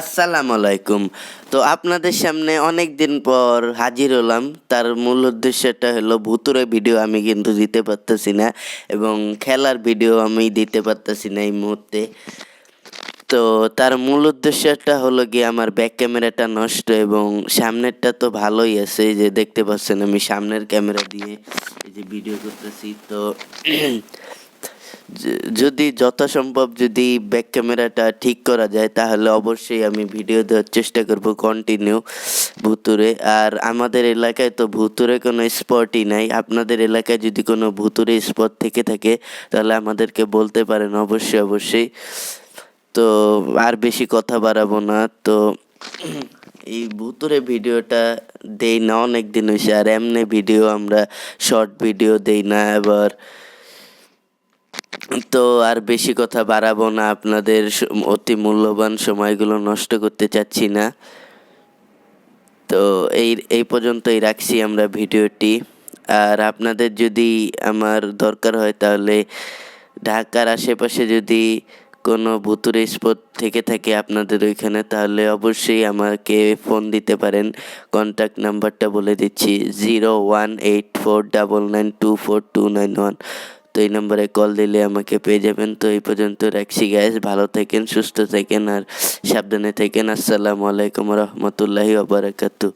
আসসালামু আলাইকুম তো আপনাদের সামনে অনেক দিন পর হাজির হলাম। তার মূল উদ্দেশ্যটা হলো, ভুতুরে ভিডিও আমি কিন্তু দিতে পারতেছি না এবং খেলার ভিডিও আমি দিতে পারতেছি না এই মুহূর্তে। তো তার মূল উদ্দেশ্যটা হলো গিয়ে আমার ব্যাক ক্যামেরাটা নষ্ট এবং সামনেরটা তো ভালোই আছে যে দেখতে পাচ্ছেন আমি সামনের ক্যামেরা দিয়ে এই যে ভিডিও করতেছি। তো যদি যথাসম্ভব যদি ব্যাক ক্যামেরাটা ঠিক করা যায়, তাহলে অবশ্যই আমি ভিডিও দেওয়ার চেষ্টা করব কন্টিনিউ ভুতুরে। আর আমাদের এলাকায় তো ভুতুরে কোনো স্পটই নাই। আপনাদের এলাকায় যদি কোনো ভুতুরে স্পট থেকে থাকে, তাহলে আমাদেরকে বলতে পারেন। অবশ্যই অবশ্যই। তো আর বেশি কথা বাড়াবো না। তো এই ভুতুরে ভিডিওটা দেই না অনেক দিন হয়েছে আর এমনি ভিডিও আমরা শর্ট ভিডিও দেই না। এবার তো আর বেশি কথা বাড়াবো না। আপনাদের অতি মূল্যবান সময়গুলো নষ্ট করতে চাচ্ছি না। তো এই এই পর্যন্তই রাখছি আমরা ভিডিওটি। আর আপনাদের যদি আমার দরকার হয় তাহলে ঢাকার আশেপাশে যদি কোনো ভুতুরে স্পট থেকে থাকে আপনাদের ওইখানে, তাহলে অবশ্যই আমাকে ফোন দিতে পারেন। কন্ট্যাক্ট নাম্বারটা বলে দিচ্ছি, zero one eight four double nine two four two nine one. এই নম্বরে কল দিলে আমাকে পেয়ে যাবেন। তো এই পর্যন্ত রাখছি গ্যাস ভালো থাকেন, সুস্থ থাকেন আর সাবধানে থাকেন। আসসালামু আলাইকুম রহমতুল্লাহি ওবরাকাতু